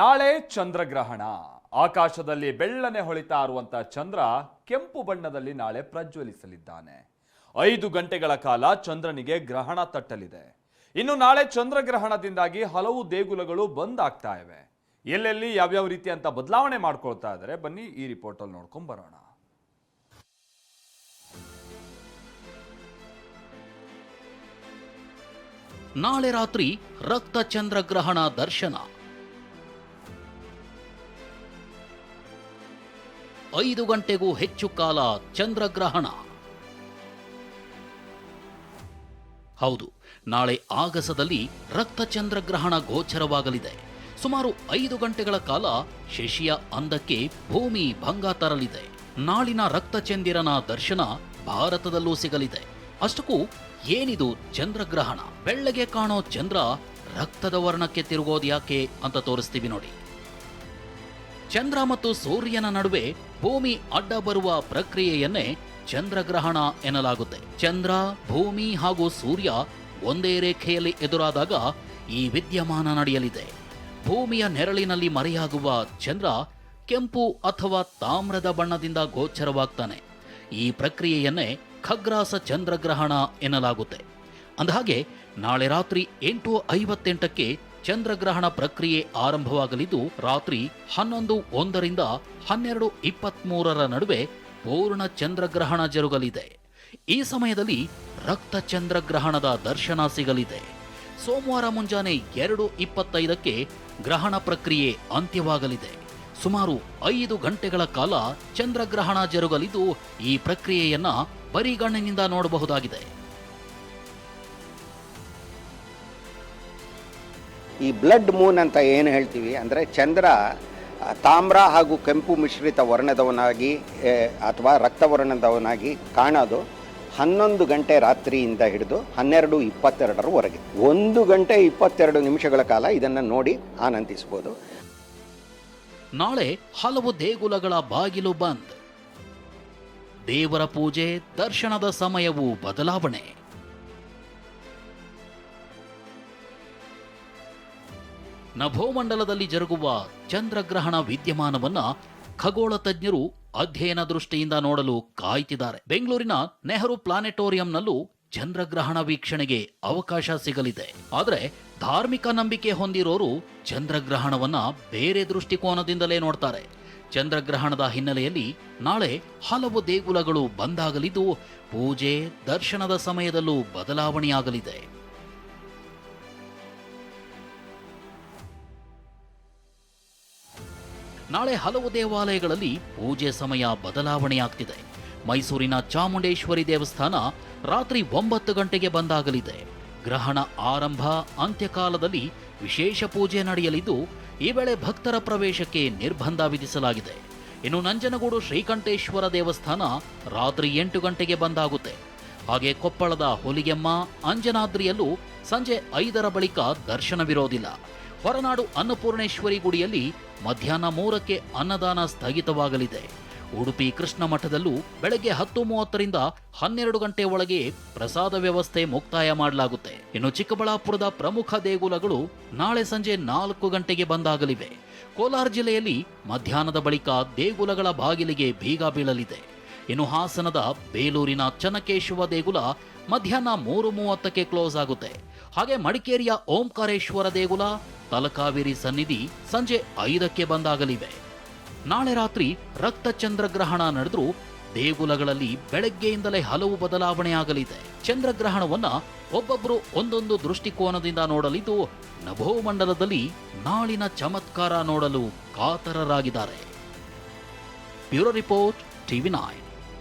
ನಾಳೆ ಚಂದ್ರಗ್ರಹಣ. ಆಕಾಶದಲ್ಲಿ ಬೆಳ್ಳನೆ ಹೊಳಿತಾ ಇರುವಂತಹ ಚಂದ್ರ ಕೆಂಪು ಬಣ್ಣದಲ್ಲಿ ನಾಳೆ ಪ್ರಜ್ವಲಿಸಲಿದ್ದಾನೆ. ಐದು ಗಂಟೆಗಳ ಕಾಲ ಚಂದ್ರನಿಗೆ ಗ್ರಹಣ ತಟ್ಟಲಿದೆ. ಇನ್ನು ನಾಳೆ ಚಂದ್ರಗ್ರಹಣದಿಂದಾಗಿ ಹಲವು ದೇಗುಲಗಳು ಬಂದ್ ಆಗ್ತಾ ಇವೆ. ಎಲ್ಲೆಲ್ಲಿ ಯಾವ್ಯಾವ ರೀತಿ ಅಂತ ಬದಲಾವಣೆ ಮಾಡ್ಕೊಳ್ತಾ ಇದ್ದಾರೆ ಬನ್ನಿ ಈ ರಿಪೋರ್ಟ್ ಅಲ್ಲಿ ನೋಡ್ಕೊಂಡ್ ಬರೋಣ. ನಾಳೆ ರಾತ್ರಿ ರಕ್ತ ಚಂದ್ರಗ್ರಹಣ ದರ್ಶನ. ಐದು ಗಂಟೆಗೂ ಹೆಚ್ಚು ಕಾಲ ಚಂದ್ರಗ್ರಹಣ. ಹೌದು, ನಾಳೆ ಆಗಸದಲ್ಲಿ ರಕ್ತ ಚಂದ್ರಗ್ರಹಣ ಗೋಚರವಾಗಲಿದೆ. ಸುಮಾರು ಐದು ಗಂಟೆಗಳ ಕಾಲ ಶಶಿಯ ಅಂದಕ್ಕೆ ಭೂಮಿ ಭಂಗ ತರಲಿದೆ. ನಾಳಿನ ರಕ್ತಚಂದಿರನ ದರ್ಶನ ಭಾರತದಲ್ಲೂ ಸಿಗಲಿದೆ. ಅಷ್ಟಕ್ಕೂ ಏನಿದು ಚಂದ್ರಗ್ರಹಣ? ಬೆಳ್ಳಗೆ ಕಾಣೋ ಚಂದ್ರ ರಕ್ತದ ವರ್ಣಕ್ಕೆ ತಿರುಗೋದು ಯಾಕೆ ಅಂತ ತೋರಿಸ್ತೀವಿ ನೋಡಿ. ಚಂದ್ರ ಮತ್ತು ಸೂರ್ಯನ ನಡುವೆ ಭೂಮಿ ಅಡ್ಡ ಬರುವ ಪ್ರಕ್ರಿಯೆಯನ್ನೇ ಚಂದ್ರಗ್ರಹಣ ಎನ್ನಲಾಗುತ್ತೆ. ಚಂದ್ರ, ಭೂಮಿ ಹಾಗೂ ಸೂರ್ಯ ಒಂದೇ ರೇಖೆಯಲ್ಲಿ ಎದುರಾದಾಗ ಈ ವಿದ್ಯಮಾನ ನಡೆಯಲಿದೆ. ಭೂಮಿಯ ನೆರಳಿನಲ್ಲಿ ಮರೆಯಾಗುವ ಚಂದ್ರ ಕೆಂಪು ಅಥವಾ ತಾಮ್ರದ ಬಣ್ಣದಿಂದ ಗೋಚರವಾಗ್ತಾನೆ. ಈ ಪ್ರಕ್ರಿಯೆಯನ್ನೇ ಖಗ್ರಾಸ ಚಂದ್ರಗ್ರಹಣ ಎನ್ನಲಾಗುತ್ತೆ. ಅಂದಹಾಗೆ, ನಾಳೆ ರಾತ್ರಿ ಎಂಟು ಐವತ್ತೆಂಟಕ್ಕೆ ಚಂದ್ರಗ್ರಹಣ ಪ್ರಕ್ರಿಯೆ ಆರಂಭವಾಗಲಿದ್ದು ರಾತ್ರಿ ಹನ್ನೊಂದು ಒಂದರಿಂದ ಹನ್ನೆರಡು ಇಪ್ಪತ್ಮೂರರ ನಡುವೆ ಪೂರ್ಣ ಚಂದ್ರಗ್ರಹಣ ಜರುಗಲಿದೆ. ಈ ಸಮಯದಲ್ಲಿ ರಕ್ತ ಚಂದ್ರಗ್ರಹಣದ ದರ್ಶನ ಸಿಗಲಿದೆ. ಸೋಮವಾರ ಮುಂಜಾನೆ ಎರಡು ಇಪ್ಪತ್ತೈದಕ್ಕೆ ಗ್ರಹಣ ಪ್ರಕ್ರಿಯೆ ಅಂತ್ಯವಾಗಲಿದೆ. ಸುಮಾರು ಐದು ಗಂಟೆಗಳ ಕಾಲ ಚಂದ್ರಗ್ರಹಣ ಜರುಗಲಿದ್ದು ಈ ಪ್ರಕ್ರಿಯೆಯನ್ನ ಬರಿಗಣ್ಣಿನಿಂದ ನೋಡಬಹುದಾಗಿದೆ. ಈ ಬ್ಲಡ್ ಮೂನ್ ಅಂತ ಏನು ಹೇಳ್ತೀವಿ ಅಂದರೆ ಚಂದ್ರ ತಾಮ್ರ ಹಾಗೂ ಕೆಂಪು ಮಿಶ್ರಿತ ವರ್ಣದವನಾಗಿ ಅಥವಾ ರಕ್ತವರ್ಣದವನಾಗಿ ಕಾಣೋದು ಹನ್ನೊಂದು ಗಂಟೆ ರಾತ್ರಿಯಿಂದ ಹಿಡಿದು ಹನ್ನೆರಡು ಇಪ್ಪತ್ತೆರಡರವರೆಗೆ. ಒಂದು ಗಂಟೆ ಇಪ್ಪತ್ತೆರಡು ನಿಮಿಷಗಳ ಕಾಲ ಇದನ್ನು ನೋಡಿ ಆನಂದಿಸ್ಬೋದು ನಾಳೆ ಹಲವು ದೇಗುಲಗಳ ಬಾಗಿಲು ಬಂದ್. ದೇವರ ಪೂಜೆ, ದರ್ಶನದ ಸಮಯವು ಬದಲಾವಣೆ. ನಭೋಮಂಡಲದಲ್ಲಿ ಜರುಗುವ ಚಂದ್ರಗ್ರಹಣ ವಿದ್ಯಮಾನವನ್ನ ಖಗೋಳ ತಜ್ಞರು ಅಧ್ಯಯನ ದೃಷ್ಟಿಯಿಂದ ನೋಡಲು ಕಾಯ್ತಿದ್ದಾರೆ. ಬೆಂಗಳೂರಿನ ನೆಹರು ಪ್ಲಾನೆಟೋರಿಯಂನಲ್ಲೂ ಚಂದ್ರಗ್ರಹಣ ವೀಕ್ಷಣೆಗೆ ಅವಕಾಶ ಸಿಗಲಿದೆ. ಆದರೆ ಧಾರ್ಮಿಕ ನಂಬಿಕೆ ಹೊಂದಿರೋರು ಚಂದ್ರಗ್ರಹಣವನ್ನ ಬೇರೆ ದೃಷ್ಟಿಕೋನದಿಂದಲೇ ನೋಡ್ತಾರೆ. ಚಂದ್ರಗ್ರಹಣದ ಹಿನ್ನೆಲೆಯಲ್ಲಿ ನಾಳೆ ಹಲವು ದೇಗುಲಗಳು ಬಂದಾಗಲಿದ್ದು ಪೂಜೆ, ದರ್ಶನದ ಸಮಯದಲ್ಲೂ ಬದಲಾವಣೆಯಾಗಲಿದೆ. ನಾಳೆ ಹಲವು ದೇವಾಲಯಗಳಲ್ಲಿ ಪೂಜೆ ಸಮಯ ಬದಲಾವಣೆಯಾಗ್ತಿದೆ. ಮೈಸೂರಿನ ಚಾಮುಂಡೇಶ್ವರಿ ದೇವಸ್ಥಾನ ರಾತ್ರಿ ಒಂಬತ್ತು ಗಂಟೆಗೆ ಬಂದಾಗಲಿದೆ. ಗ್ರಹಣ ಆರಂಭ, ಅಂತ್ಯಕಾಲದಲ್ಲಿ ವಿಶೇಷ ಪೂಜೆ ನಡೆಯಲಿದ್ದು, ಈ ವೇಳೆ ಭಕ್ತರ ಪ್ರವೇಶಕ್ಕೆ ನಿರ್ಬಂಧ ವಿಧಿಸಲಾಗಿದೆ. ಇನ್ನು ನಂಜನಗೂಡು ಶ್ರೀಕಂಠೇಶ್ವರ ದೇವಸ್ಥಾನ ರಾತ್ರಿ ಎಂಟು ಗಂಟೆಗೆ ಬಂದಾಗುತ್ತೆ. ಹಾಗೆ ಕೊಪ್ಪಳದ ಹುಲಿಗೆಮ್ಮ, ಅಂಜನಾದ್ರಿಯಲ್ಲೂ ಸಂಜೆ ಐದರ ಬಳಿಕ ದರ್ಶನವಿರೋದಿಲ್ಲ. ಹೊರನಾಡು ಅನ್ನಪೂರ್ಣೇಶ್ವರಿ ಗುಡಿಯಲ್ಲಿ ಮಧ್ಯಾಹ್ನ ಮೂರಕ್ಕೆ ಅನ್ನದಾನ ಸ್ಥಗಿತವಾಗಲಿದೆ. ಉಡುಪಿ ಕೃಷ್ಣ ಮಠದಲ್ಲೂ ಬೆಳಗ್ಗೆ ಹತ್ತು ಮೂವತ್ತರಿಂದ ಹನ್ನೆರಡು ಗಂಟೆ ಒಳಗೆ ಪ್ರಸಾದ ವ್ಯವಸ್ಥೆ ಮುಕ್ತಾಯ ಮಾಡಲಾಗುತ್ತೆ. ಇನ್ನು ಚಿಕ್ಕಬಳ್ಳಾಪುರದ ಪ್ರಮುಖ ದೇಗುಲಗಳು ನಾಳೆ ಸಂಜೆ ನಾಲ್ಕು ಗಂಟೆಗೆ ಬಂದಾಗಲಿವೆ. ಕೋಲಾರ ಜಿಲ್ಲೆಯಲ್ಲಿ ಮಧ್ಯಾಹ್ನದ ಬಳಿಕ ದೇಗುಲಗಳ ಬಾಗಿಲಿಗೆ ಬೀಗ ಬೀಳಲಿದೆ. ಇನ್ನು ಹಾಸನದ ಬೇಲೂರಿನ ಚನ್ನಕೇಶವ ದೇಗುಲ ಮಧ್ಯಾಹ್ನ ಮೂರು ಮೂವತ್ತಕ್ಕೆ ಕ್ಲೋಸ್ ಆಗುತ್ತೆ. ಹಾಗೆ ಮಡಿಕೇರಿಯ ಓಂಕಾರೇಶ್ವರ ದೇಗುಲ ತಲಕಾವೇರಿ ಸನ್ನಿಧಿ ಸಂಜೆ ಐದಕ್ಕೆ ಬಂದಾಗಲಿವೆ. ನಾಳೆ ರಾತ್ರಿ ರಕ್ತ ಚಂದ್ರಗ್ರಹಣ ನಡೆದರೂ ದೇಗುಲಗಳಲ್ಲಿ ಬೆಳಗ್ಗೆಯಿಂದಲೇ ಹಲವು ಬದಲಾವಣೆ ಆಗಲಿದೆ. ಚಂದ್ರಗ್ರಹಣವನ್ನ ಒಬ್ಬೊಬ್ಬರು ಒಂದೊಂದು ದೃಷ್ಟಿಕೋನದಿಂದ ನೋಡಲಿದ್ದು, ನಭೋಮಂಡಲದಲ್ಲಿ ನಾಳಿನ ಚಮತ್ಕಾರ ನೋಡಲು ಕಾತರರಾಗಿದ್ದಾರೆ. Bureau report TV nine.